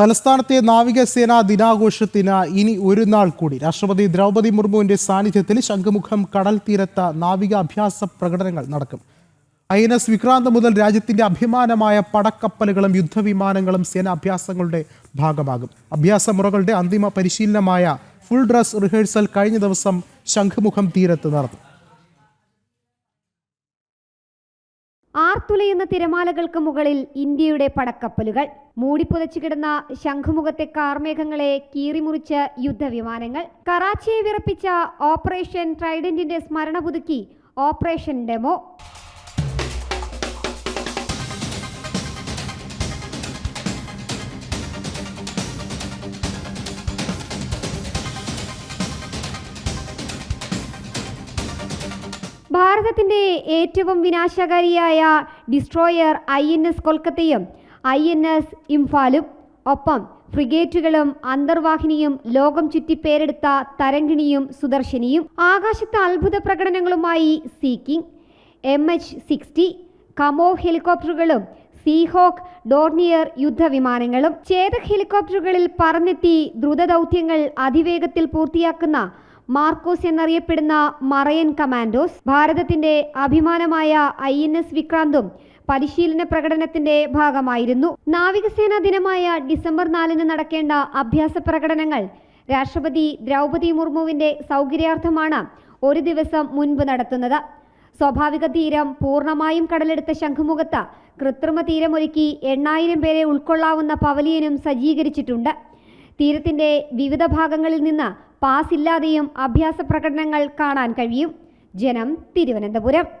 തലസ്ഥാനത്തെ നാവികസേനാ ദിനാഘോഷത്തിന് ഇനി ഒരു നാൾ കൂടി. രാഷ്ട്രപതി ദ്രൗപദി മുർമുവിന്റെ സാന്നിധ്യത്തിൽ ശംഖുമുഖം കടൽ തീരത്ത് നാവിക അഭ്യാസ പ്രകടനങ്ങൾ നടക്കും. ഐ എൻ എസ് വിക്രാന്ത് മുതൽ രാജ്യത്തിന്റെ അഭിമാനമായ പടക്കപ്പലുകളും യുദ്ധവിമാനങ്ങളും സേനാഭ്യാസങ്ങളുടെ ഭാഗമാകും. അഭ്യാസമുറകളുടെ അന്തിമ പരിശീലനമായ ഫുൾ ഡ്രസ് റിഹേഴ്സൽ കഴിഞ്ഞ ദിവസം ശംഖുമുഖം തീരത്ത് നടന്നു. ആർത്തുലയുന്ന തിരമാലകൾക്ക് മുകളിൽ ഇന്ത്യയുടെ പടക്കപ്പലുകൾ. മൂടിപ്പുതച്ചു കിടന്ന ശംഖുമുഖത്തെ കാർമേഘങ്ങളെ കീറിമുറിച്ച യുദ്ധവിമാനങ്ങൾ. കറാച്ചിയെ വിറപ്പിച്ച ഓപ്പറേഷൻ ട്രൈഡന്റിന്റെ സ്മരണ പുതുക്കി. Operation demo. ഭാരതത്തിന്റെ ഏറ്റവും വിനാശകാരിയായ ഡിസ്ട്രോയർ ഐ എൻ എസ് കൊൽക്കത്തയും ഐ എൻ എസ് ഇംഫാലും ഒപ്പം ഫ്രിഗേറ്റുകളും അന്തർവാഹിനിയും ലോകം ചുറ്റി പേരെടുത്ത തരംഗിണിയും സുദർശനിയും ആകാശത്തെ അത്ഭുത പ്രകടനങ്ങളുമായി Sea King M H sixty Kamov ഹെലികോപ്റ്ററുകളും Seahawk Dornier യുദ്ധവിമാനങ്ങളും ചേതക് ഹെലികോപ്റ്ററുകളിൽ പറന്നെത്തി ദ്രുതദൗത്യങ്ങൾ അതിവേഗത്തിൽ പൂർത്തിയാക്കുന്ന മാർക്കോസ് എന്നറിയപ്പെടുന്ന മറയൻ കമാൻഡോസ് ഭാരതത്തിന്റെ അഭിമാനമായ ഐ എൻ എസ് വിക്രാന്തും പരിശീലന പ്രകടനത്തിന്റെ ഭാഗമായിരുന്നു. നാവികസേനാ ദിനമായ ഡിസംബർ നാലിന് നടക്കേണ്ട അഭ്യാസ പ്രകടനങ്ങൾ രാഷ്ട്രപതി ദ്രൗപതി മുർമുവിന്റെ സൗകര്യാർത്ഥമാണ് ഒരു ദിവസം മുൻപ് നടത്തുന്നത്. സ്വാഭാവിക തീരം പൂർണമായും കടലെടുത്ത ശംഖുമുഖത്ത് കൃത്രിമ തീരമൊരുക്കി എണ്ണായിരം പേരെ ഉൾക്കൊള്ളാവുന്ന പവലിയനും സജ്ജീകരിച്ചിട്ടുണ്ട്. തീരത്തിന്റെ വിവിധ ഭാഗങ്ങളിൽ നിന്ന് പാസ് ഇല്ലാതെയും അഭ്യാസ പ്രകടനങ്ങൾ കാണാൻ കഴിയും. ജനം തിരുവനന്തപുരം.